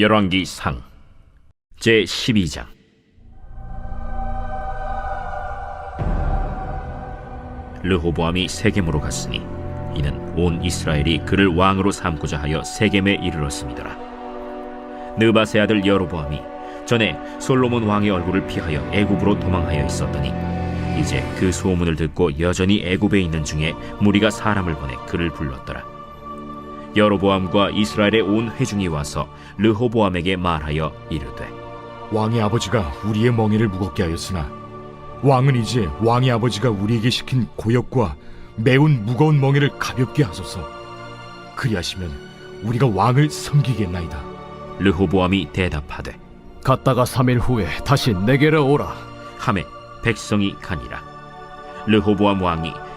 열왕기 상 제 12장 르호보암이 세겜으로 갔으니 이는 온 이스라엘이 그를 왕으로 삼고자 하여 세겜에 이르렀습니다. 느바세 아들 여로보암이 전에 솔로몬 왕의 얼굴을 피하여 애굽으로 도망하여 있었더니 이제 그 소문을 듣고 여전히 애굽에 있는 중에 무리가 사람을 보내 그를 불렀더라. 여로보암과 이스라엘의 온 회중이 와서 르호보암에게 말하여 이르되 왕의 아버지가 우리의 멍에를 무겁게 하였으나 왕은 이제 왕의 아버지가 우리에게 시킨 고역과 매운 무거운 멍에를 가볍게 하소서. 그리하시면 우리가 왕을 섬기겠나이다. 르호보암이 대답하되 갔다가 3일 후에 다시 내게로 오라. 함에 백성이 가니라 르호보암 왕이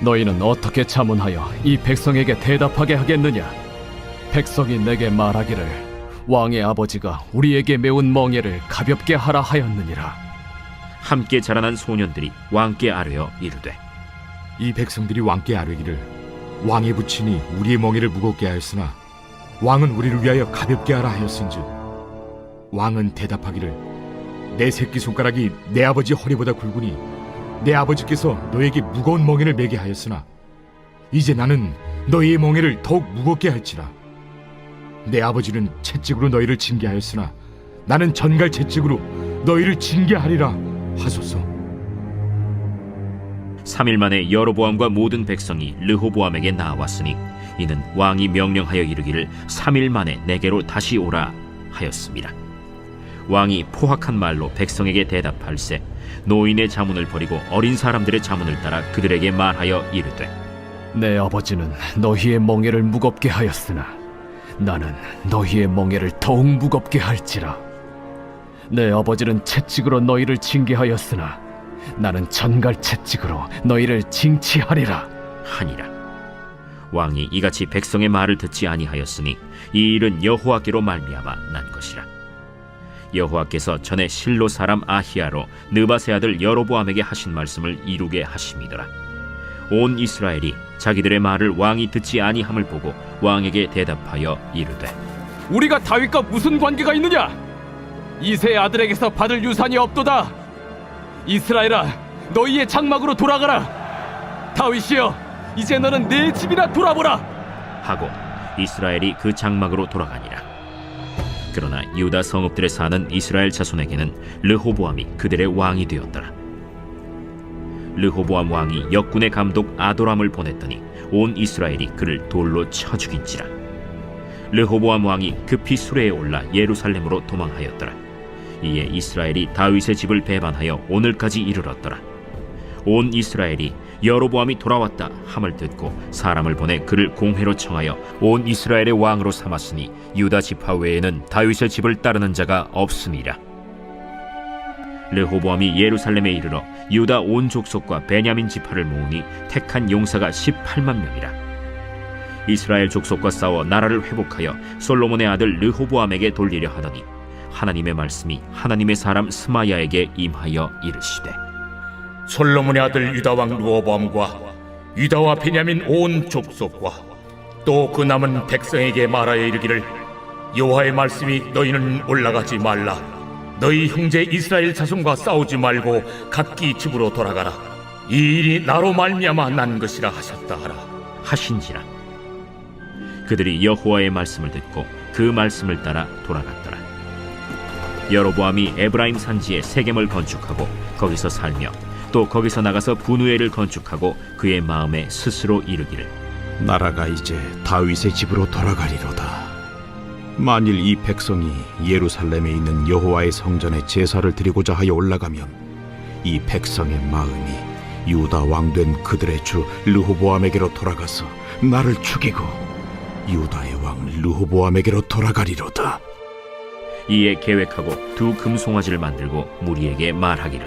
너희는 어떻게 자문하여 이 백성에게 대답하게 하겠느냐? 백성이 내게 말하기를 왕의 아버지가 우리에게 매운 멍에를 가볍게 하라 하였느니라. 함께 자라난 소년들이 왕께 아뢰어 이르되 이 백성들이 왕께 아뢰기를 왕의 부친이 우리의 멍에를 무겁게 하였으나 왕은 우리를 위하여 가볍게 하라 하였은즉 왕은 대답하기를 내 새끼 손가락이 내 아버지 허리보다 굵으니 내 아버지께서 너에게 무거운 멍에를 매게 하였으나 이제 나는 너희의 멍에를 더욱 무겁게 할지라 내 아버지는 채찍으로 너희를 징계하였으나 나는 전갈 채찍으로 너희를 징계하리라 하소서. 3일 만에 여로보암과 모든 백성이 르호보암에게 나왔으니 이는 왕이 명령하여 이르기를 3일 만에 내게로 다시 오라 하였습니다. 왕이 포악한 말로 백성에게 대답할세 노인의 자문을 버리고 어린 사람들의 자문을 따라 그들에게 말하여 이르되 내 아버지는 너희의 멍에를 무겁게 하였으나 나는 너희의 멍에를 더욱 무겁게 할지라. 내 아버지는 채찍으로 너희를 징계하였으나 나는 전갈 채찍으로 너희를 징치하리라. 하니라 왕이 이같이 백성의 말을 듣지 아니하였으니 이 일은 여호와께로 말미암아 난 것이라 여호와께서 전에 실로 사람 아히야로 느바세 아들 여로보암에게 하신 말씀을 이루게 하심이더라 온 이스라엘이 자기들의 말을 왕이 듣지 아니함을 보고 왕에게 대답하여 이르되 우리가 다윗과 무슨 관계가 있느냐? 이세 아들에게서 받을 유산이 없도다. 이스라엘아, 너희의 장막으로 돌아가라. 다윗이여, 이제 너는 내 집이나 돌아보라. 하고 이스라엘이 그 장막으로 돌아가니라. 그러나 유다 성읍들에 사는 이스라엘 자손에게는 르호보암이 그들의 왕이 되었더라. 르호보암 왕이 역군의 감독 아도람을 보냈더니 온 이스라엘이 그를 돌로 쳐 죽인지라. 르호보암 왕이 급히 수레에 올라 예루살렘으로 도망하였더라. 이에 이스라엘이 다윗의 집을 배반하여 오늘까지 이르렀더라. 온 이스라엘이 여로보암이 돌아왔다 함을 듣고 사람을 보내 그를 공회로 청하여 온 이스라엘의 왕으로 삼았으니 유다 지파 외에는 다윗의 집을 따르는 자가 없음이라. 르호보암이 예루살렘에 이르러 유다 온 족속과 베냐민 지파를 모으니 택한 용사가 18만 명이라. 이스라엘 족속과 싸워 나라를 회복하여 솔로몬의 아들 르호보암에게 돌리려 하더니 하나님의 말씀이 하나님의 사람 스마야에게 임하여 이르시되 솔로몬의 아들 유다 왕 루어밤과 유다와 베냐민 온 족속과 또 그 남은 백성에게 말하여 이르기를 여호와의 말씀이 너희는 올라가지 말라. 너희 형제 이스라엘 자손과 싸우지 말고 각기 집으로 돌아가라. 이 일이 나로 말미암아 난 것이라 하셨다 하라. 하신지라. 그들이 여호와의 말씀을 듣고 그 말씀을 따라 돌아갔더라. 여로보암이 에브라임 산지에 세겜을 건축하고 거기서 살며 또 거기서 나가서 분우엘을 건축하고 그의 마음에 스스로 이르기를 나라가 이제 다윗의 집으로 돌아가리로다. 만일 이 백성이 예루살렘에 있는 여호와의 성전에 제사를 드리고자 하여 올라가면 이 백성의 마음이 유다 왕 된 그들의 주 르호보암에게로 돌아가서 나를 죽이고 유다의 왕 르호보암에게로 돌아가리로다. 이에 계획하고 두 금송아지를 만들고 무리에게 말하기를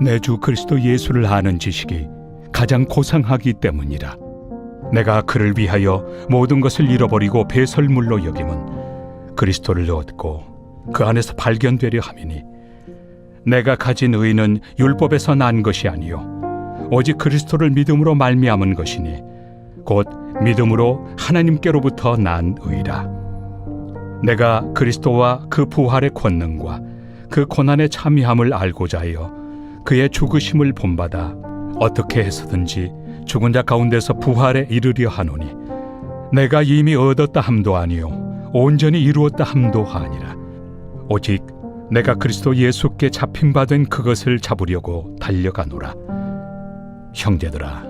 내 주 그리스도 예수를 아는 지식이 가장 고상하기 때문이라. 내가 그를 위하여 모든 것을 잃어버리고 배설물로 여김은 그리스도를 얻고 그 안에서 발견되려 함이니 내가 가진 의는 율법에서 난 것이 아니요 오직 그리스도를 믿음으로 말미암은 것이니 곧 믿음으로 하나님께로부터 난 의라. 내가 그리스도와 그 부활의 권능과 그 고난의 참여함을 알고자 하여 그의 죽으심을 본받아 어떻게 해서든지 죽은 자 가운데서 부활에 이르려 하노니 내가 이미 얻었다 함도 아니요 온전히 이루었다 함도 아니라 오직 내가 그리스도 예수께 잡힌 바 된 그것을 잡으려고 달려가노라. 형제들아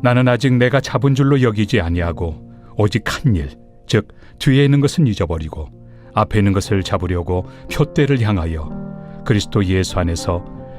나는 아직 내가 잡은 줄로 여기지 아니하고 오직 한 일 즉 뒤에 있는 것은 잊어버리고 앞에 있는 것을 잡으려고 표대를 향하여 그리스도 예수 안에서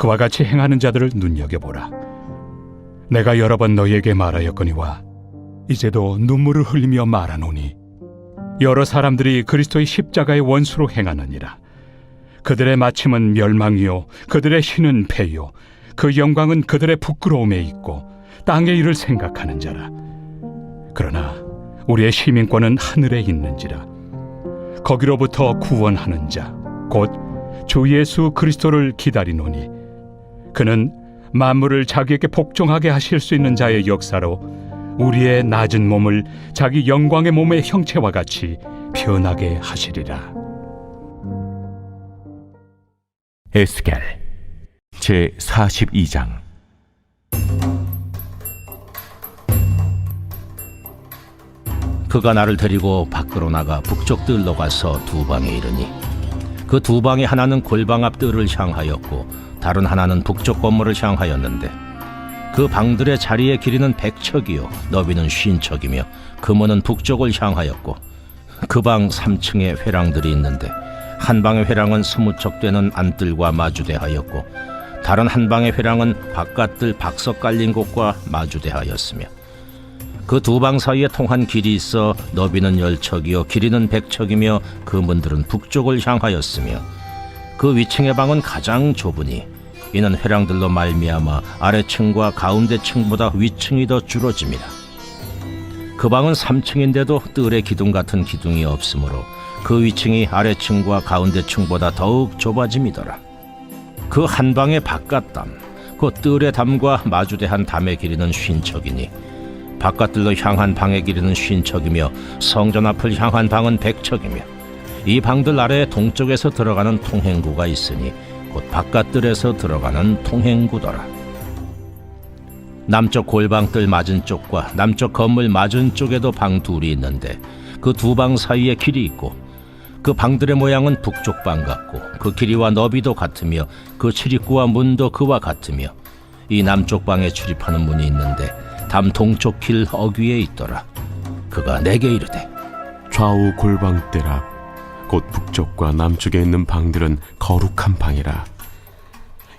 그와 같이 행하는 자들을 눈여겨보라. 내가 여러 번 너희에게 말하였거니와 이제도 눈물을 흘리며 말하노니 여러 사람들이 그리스도의 십자가의 원수로 행하느니라. 그들의 마침은 멸망이요 그들의 신은 패요 그 영광은 그들의 부끄러움에 있고 땅의 일을 생각하는 자라. 그러나 우리의 시민권은 하늘에 있는지라. 거기로부터 구원하는 자, 곧 주 예수 그리스도를 기다리노니 그는 만물을 자기에게 복종하게 하실 수 있는 자의 역사로 우리의 낮은 몸을 자기 영광의 몸의 형체와 같이 변하게 하시리라. 에스겔 제 42장 그가 나를 데리고 밖으로 나가 북쪽 뜰로 가서 두 방에 이르니 그 두 방의 하나는 골방 앞 뜰을 향하였고 다른 하나는 북쪽 건물을 향하였는데 그 방들의 자리의 길이는 백척이요. 너비는 쉰척이며 금원은 북쪽을 향하였고 그 방 3층에 회랑들이 있는데 한 방의 회랑은 스무 척 되는 안뜰과 마주대하였고 다른 한 방의 회랑은 바깥뜰 박석 깔린 곳과 마주대하였으며 그 두 방 사이에 통한 길이 있어 너비는 열척이요 길이는 백척이며 그 문들은 북쪽을 향하였으며 그 위층의 방은 가장 좁으니 이는 회랑들로 말미암아 아래층과 가운데 층보다 위층이 더 줄어집니다. 그 방은 3층인데도 뜰의 기둥 같은 기둥이 없으므로 그 위층이 아래층과 가운데 층보다 더욱 좁아짐이더라. 그 한 방의 바깥담, 그 뜰의 담과 마주대한 담의 길이는 쉰척이니 바깥들로 향한 방의 길이는 쉰척이며 성전 앞을 향한 방은 백척이며 이 방들 아래에 동쪽에서 들어가는 통행구가 있으니 곧 바깥들에서 들어가는 통행구더라. 남쪽 골방뜰 맞은 쪽과 남쪽 건물 맞은 쪽에도 방 둘이 있는데 그 두 방 사이에 길이 있고 그 방들의 모양은 북쪽 방 같고 그 길이와 너비도 같으며 그 출입구와 문도 그와 같으며 이 남쪽 방에 출입하는 문이 있는데 담 동쪽 길 어귀에 있더라. 그가 내게 이르되 좌우 골방들 앞곧 북쪽과 남쪽에 있는 방들은 거룩한 방이라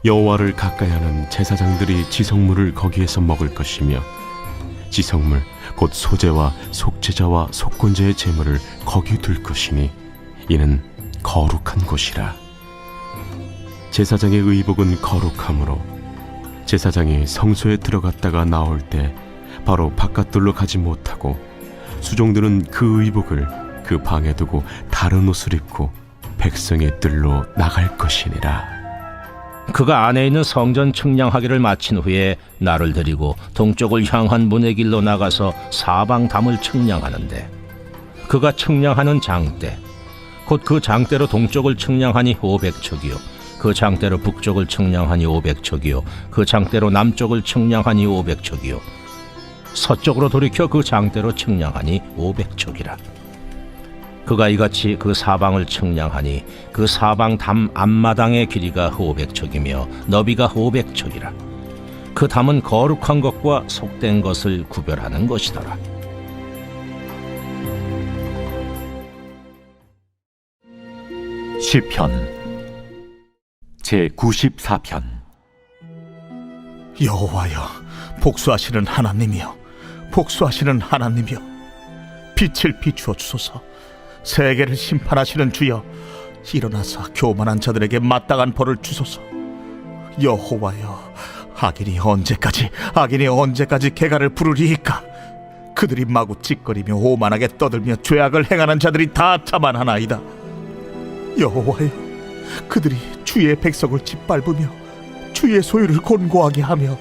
여호와를 가까이하는 제사장들이 지성물을 거기에서 먹을 것이며 지성물 곧 소제와 속죄자와 속건제의 제물을 거기 둘 것이니 이는 거룩한 곳이라 제사장의 의복은 거룩하므로 제사장이 성소에 들어갔다가 나올 때 바로 바깥돌로 가지 못하고 수종들은 그 의복을 그 방에 두고 다른 옷을 입고 백성의 뜰로 나갈 것이니라. 그가 안에 있는 성전 측량하기를 마친 후에 나를 데리고 동쪽을 향한 문의 길로 나가서 사방 담을 측량하는데 그가 측량하는 장대 곧 그 장대로 동쪽을 측량하니 500척이요 그 장대로 북쪽을 측량하니 500척이요. 그 장대로 남쪽을 측량하니 500척이요. 서쪽으로 돌이켜 그 장대로 측량하니 500척이라. 그가 이같이 그 사방을 측량하니 그 사방 담 앞마당의 길이가 500척이며 너비가 500척이라. 그 담은 거룩한 것과 속된 것을 구별하는 것이더라. 시편 제 94편. 여호와여 복수하시는 하나님이여 복수하시는 하나님이여 빛을 비추어 주소서. 세계를 심판하시는 주여 일어나서 교만한 자들에게 마땅한 벌을 주소서. 여호와여 악인이 언제까지 악인이 언제까지 개가를 부르리이까? 그들이 마구 찌꺼리며 오만하게 떠들며 죄악을 행하는 자들이 다 자만하나이다. 여호와여 그들이 주의 백성을 짓밟으며 주의 소유를 곤고하게 하며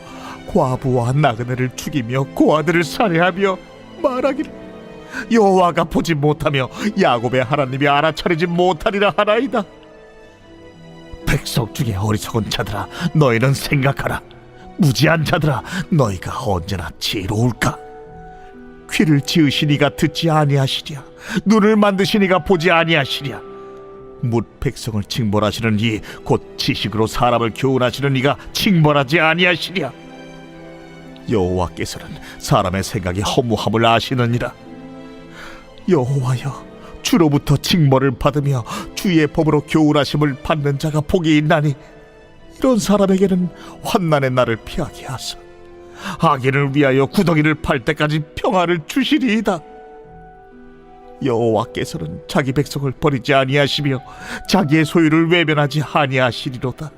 과부와 나그네를 죽이며 고아들을 살해하며 말하기를 여호와가 보지 못하며 야곱의 하나님이 알아차리지 못하리라 하나이다. 백성 중에 어리석은 자들아 너희는 생각하라. 무지한 자들아 너희가 언제나 지혜로울까? 귀를 지으시니가 듣지 아니하시랴. 눈을 만드시니가 보지 아니하시랴. 묻 백성을 징벌하시는 이 곧 지식으로 사람을 교훈하시는 이가 징벌하지 아니하시랴. 여호와께서는 사람의 생각이 허무함을 아시느니라. 여호와여 주로부터 징벌을 받으며 주의 법으로 교훈하심을 받는 자가 복이 있나니 이런 사람에게는 환난의 날을 피하게 하사 악인을 위하여 구덩이를 팔 때까지 평화를 주시리이다. 여호와께서는 자기 백성을 버리지 아니하시며 자기의 소유를 외면하지 아니하시리로다.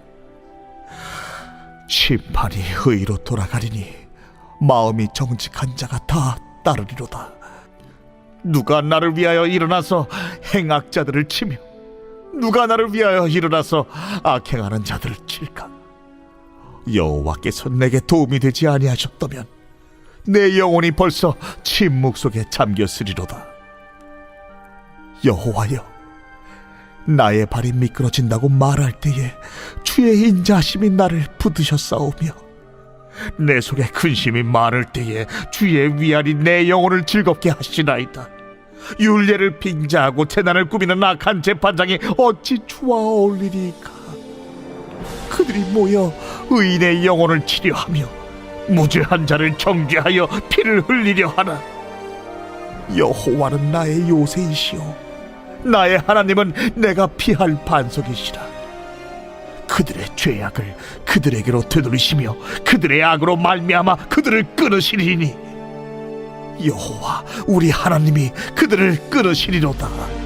심판이 의로 돌아가리니 마음이 정직한 자가 다 따르리로다. 누가 나를 위하여 일어나서 행악자들을 치며 누가 나를 위하여 일어나서 악행하는 자들을 칠까? 여호와께서 내게 도움이 되지 아니하셨다면 내 영혼이 벌써 침묵 속에 잠겼으리로다. 여호와여, 나의 발이 미끄러진다고 말할 때에 주의 인자하심이 나를 붙드셨사오며 내 속에 근심이 많을 때에 주의 위안이 내 영혼을 즐겁게 하시나이다. 윤례를 빙자하고 재난을 꾸미는 악한 재판장이 어찌 주와 어울리리까? 그들이 모여 의인의 영혼을 치료하며 무죄한 자를 정죄하여 피를 흘리려 하나. 여호와는 나의 요새이시오. 나의 하나님은 내가 피할 반석이시라. 그들의 죄악을 그들에게로 되돌리시며 그들의 악으로 말미암아 그들을 끊으시리니 여호와 우리 하나님이 그들을 끊으시리로다.